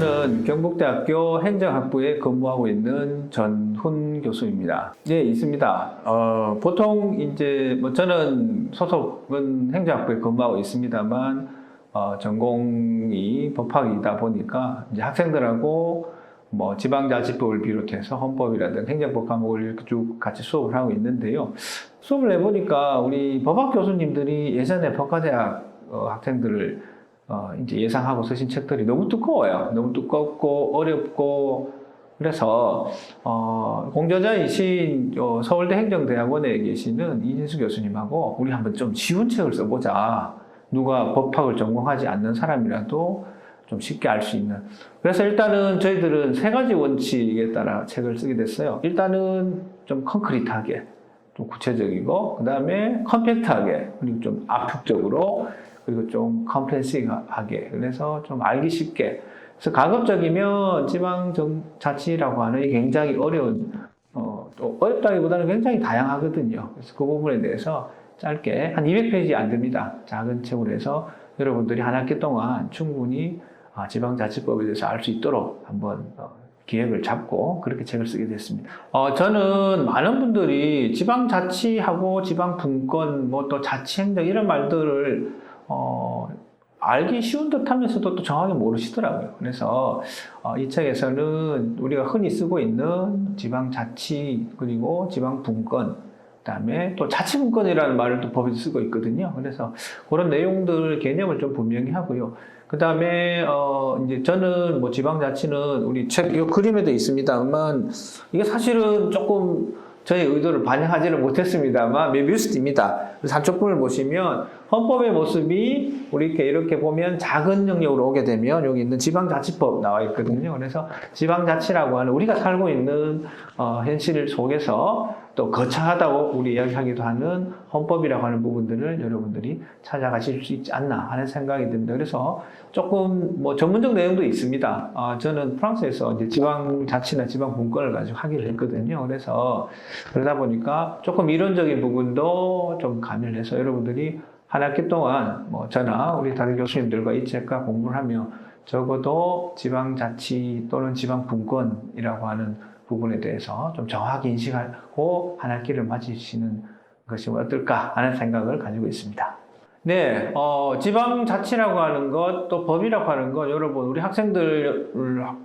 저는 경북대학교 행정학부에 근무하고 있는 전훈 교수입니다. 네, 있습니다. 어, 보통 이제 뭐 저는 소속은 행정학부에 근무하고 있습니다만 어, 전공이 법학이다 보니까 이제 학생들하고 뭐 지방자치법을 비롯해서 헌법이라든 행정법 과목을 쭉 같이 수업을 하고 있는데요. 수업을 해보니까 우리 법학 교수님들이 예전에 법과대학 어, 학생들을 어, 이제 예상하고 쓰신 책들이 너무 두꺼워요. 너무 두껍고 어렵고 그래서 어, 공저자이신 어, 서울대 행정대학원에 계시는 이진수 교수님하고 우리 한번 좀 쉬운 책을 써보자. 누가 법학을 전공하지 않는 사람이라도 좀 쉽게 알 수 있는. 그래서 일단은 저희들은 세 가지 원칙에 따라 책을 쓰게 됐어요. 일단은 좀 concrete하게, 좀 구체적이고, 그 다음에 컴팩트하게, 그리고 좀 압축적으로, 그리고 좀 컴프렌시하게. 그래서 좀 알기 쉽게. 그래서 가급적이면 지방자치라고 하는 이 굉장히 어려운, 어, 또 어렵다기보다는 굉장히 다양하거든요. 그래서 그 부분에 대해서 짧게 한 200페이지 안 됩니다. 작은 책으로 해서 여러분들이 한 학기 동안 충분히 아, 지방자치법에 대해서 알 수 있도록 한번 어, 기획을 잡고 그렇게 책을 쓰게 됐습니다. 어, 저는 많은 분들이 지방자치하고 지방분권, 뭐 또 자치행정 이런 말들을 어, 알기 쉬운 듯 하면서도 또 정확히 모르시더라고요. 그래서 어, 이 책에서는 우리가 흔히 쓰고 있는 지방자치 그리고 지방분권 그다음에 또 자치분권이라는 말을 또 법에서 쓰고 있거든요. 그래서 그런 내용들 개념을 좀 분명히 하고요. 그다음에 어 이제 저는 뭐 지방자치는 우리 책 이 그림에도 있습니다만 이게 사실은 조금 저의 의도를 반영하지를 못했습니다만 메비우스입니다. 한쪽 분을 보시면 헌법의 모습이 우리 이렇게 이렇게 보면 작은 영역으로 오게 되면 여기 있는 지방자치법 나와 있거든요. 그래서 지방자치라고 하는 우리가 살고 있는 어, 현실 속에서 또 거창하다고 우리 이야기하기도 하는 헌법이라고 하는 부분들을 여러분들이 찾아가실 수 있지 않나 하는 생각이 듭니다. 그래서 조금 뭐 전문적 내용도 있습니다. 아, 저는 프랑스에서 이제 지방자치나 지방분권을 가지고 하기를 했거든요. 그래서 그러다 보니까 조금 이론적인 부분도 좀 가미를 해서 여러분들이 한 학기 동안 뭐 저나 우리 다른 교수님들과 이 책과 공부를 하며 적어도 지방자치 또는 지방분권이라고 하는 부분에 대해서 좀 정확히 인식하고 한 학기를 맞으시는 것이 어떨까 하는 생각을 가지고 있습니다. 네, 어, 지방자치라고 하는 것, 또 법이라고 하는 것, 여러분, 우리 학생들,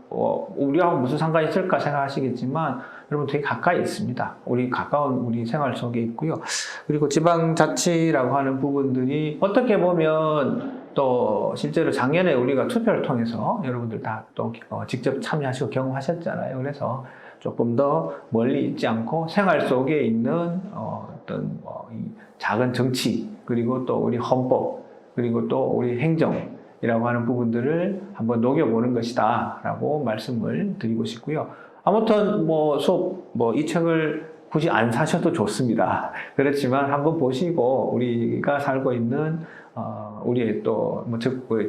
어, 우리하고 무슨 상관이 있을까 생각하시겠지만, 여러분 되게 가까이 있습니다. 우리 가까운 우리 생활 속에 있고요. 그리고 지방자치라고 하는 부분들이 어떻게 보면 또 실제로 작년에 우리가 투표를 통해서 여러분들 다또 어, 직접 참여하시고 경험하셨잖아요. 그래서 조금 더 멀리 있지 않고 생활 속에 있는 어, 어떤 뭐이 작은 정치 그리고 또 우리 헌법 그리고 또 우리 행정이라고 하는 부분들을 한번 녹여보는 것이다라고 말씀을 드리고 싶고요. 아무튼 뭐 수업 뭐 이 책을 굳이 안 사셔도 좋습니다. 그렇지만 한번 보시고 우리가 살고 있는 어, 우리의 또 뭐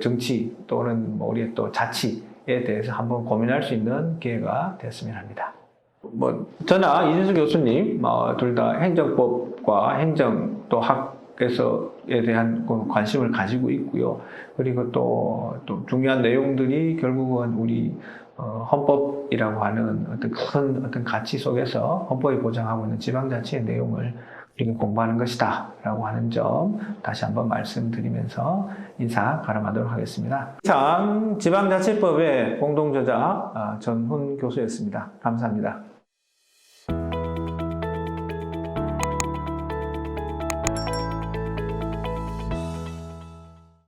정치 또는 뭐 우리의 또 자치 에 대해서 한번 고민할 수 있는 기회가 됐으면 합니다. 뭐 저나 이진수 교수님 어, 둘다 행정법과 행정 또 학에서에 대한 그 관심을 가지고 있고요. 그리고 또, 또 중요한 내용들이 결국은 우리 어, 헌법이라고 하는 어떤 큰 어떤 가치 속에서 헌법이 보장하고 있는 지방자치의 내용을 우리가 공부하는 것이다 라고 하는 점 다시 한번 말씀드리면서 인사 가름하도록 하겠습니다. 이상 지방자치법의 공동저자 아, 전훈 교수였습니다. 감사합니다.